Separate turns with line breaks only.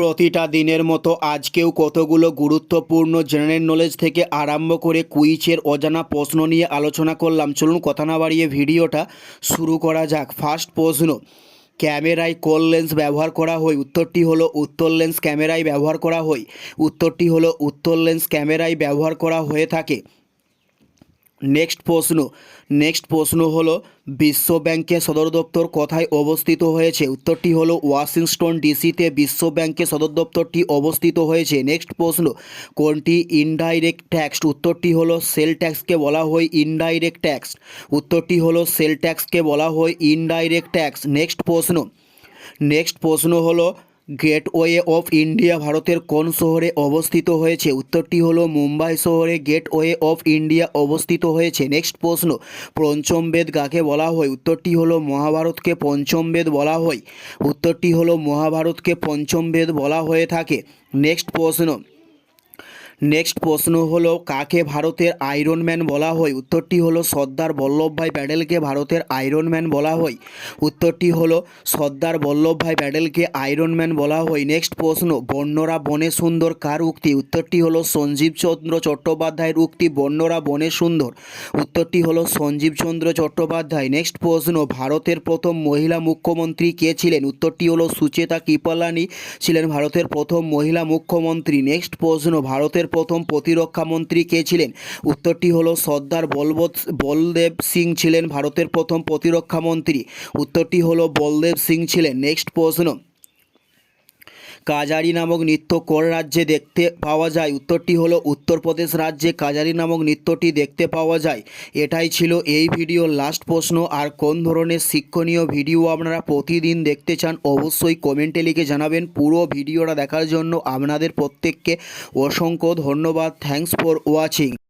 প্রতিটা দিনের মতো আজকেও কতগুলো গুরুত্বপূর্ণ জেনারেল নলেজ থেকে আরম্ভ করে কুইচের অজানা প্রশ্ন নিয়ে আলোচনা করলাম। চলুন কথা না বাড়িয়ে ভিডিওটা শুরু করা যাক। ফার্স্ট প্রশ্ন, ক্যামেরায় কোল লেন্স ব্যবহার করা হয়? উত্তরটি হলো উত্তর লেন্স ক্যামেরায় ব্যবহার করা হয়। উত্তরটি হলো উত্তর লেন্স ক্যামেরায় ব্যবহার করা হয়ে থাকে। নেক্সট প্রশ্ন নেক্সট প্রশ্ন হলো বিশ্ব ব্যাংকের সদর দপ্তর কোথায় অবস্থিত হয়েছে? উত্তরটি হলো, ওয়াশিংটন ডিসিতে বিশ্ব ব্যাংকের সদর দপ্তরটি অবস্থিত হয়েছে। নেক্সট প্রশ্ন, কোনটি ইনডাইরেক্ট ট্যাক্স উত্তরটি হলো, সেল ট্যাক্সকে বলা হয় ইনডাইরেক্ট ট্যাক্স উত্তরটি হলো, সেল ট্যাক্সকে বলা হয় ইনডাইরেক্ট ট্যাক্স নেক্সট প্রশ্ন নেক্সট প্রশ্ন হলো গেটওয়ে অফ ইন্ডিয়া ভারতের কোন শহরে অবস্থিত হয়েছে? উত্তরটি হলো মুম্বাই শহরে গেটওয়ে অফ ইন্ডিয়া অবস্থিত হয়েছে। নেক্সট প্রশ্ন, পঞ্চম বেদ কাকে বলা হয়? উত্তরটি হলো মহাভারতকে পঞ্চম বেদ বলা হয়। উত্তরটি হলো মহাভারতকে পঞ্চম বেদ বলা হয়ে থাকে। নেক্সট প্রশ্ন নেক্সট প্রশ্ন হলো, কাকে ভারতের আয়রন ম্যান বলা হয়? উত্তরটি হলো, সর্দার বল্লভভাই প্যাডেলকে ভারতের আয়রন ম্যান বলা হয়। উত্তরটি হলো, সর্দার বল্লভভাই প্যাডেলকে আয়রন ম্যান বলা হয়। নেক্সট প্রশ্ন, বন্যরা বনে সুন্দর কার উক্তি? উত্তরটি হলো, সঞ্জীব চন্দ্র চট্টোপাধ্যায়ের উক্তি, বন্যরা বনে সুন্দর। উত্তরটি হলো, সঞ্জীব চন্দ্র চট্টোপাধ্যায়। নেক্সট প্রশ্ন, ভারতের প্রথম মহিলা মুখ্যমন্ত্রী কে ছিলেন? উত্তরটি হলো, সুচেতা কৃপালানি ছিলেন ভারতের প্রথম মহিলা মুখ্যমন্ত্রী। নেক্সট প্রশ্ন, ভারতের প্রথম প্রতিরক্ষা মন্ত্রী কে ছিলেন? উত্তরটি হলো সর্দার বলবৎ, বলদেব সিং ছিলেন ভারতের প্রথম প্রতিরক্ষা মন্ত্রী। উত্তরটি হলো বলদেব সিং ছিলেন। নেক্সট প্রশ্ন। কাজারি নামক নৃত্য কোন রাজ্যে দেখতে পাওয়া যায়? উত্তরটি হলো উত্তরপ্রদেশ রাজ্যে কাজারি নামক নৃত্যটি দেখতে পাওয়া যায়। এটাই ছিল এই ভিডিওর লাস্ট প্রশ্ন, আর কোন ধরনের শিক্ষণীয় ভিডিও আপনারা প্রতিদিন দেখতে চান অবশ্যই কমেন্টে লিখে জানাবেন। পুরো ভিডিওটা দেখার জন্য আপনাদের প্রত্যেককে অসংখ্য ধন্যবাদ। Thanks for watching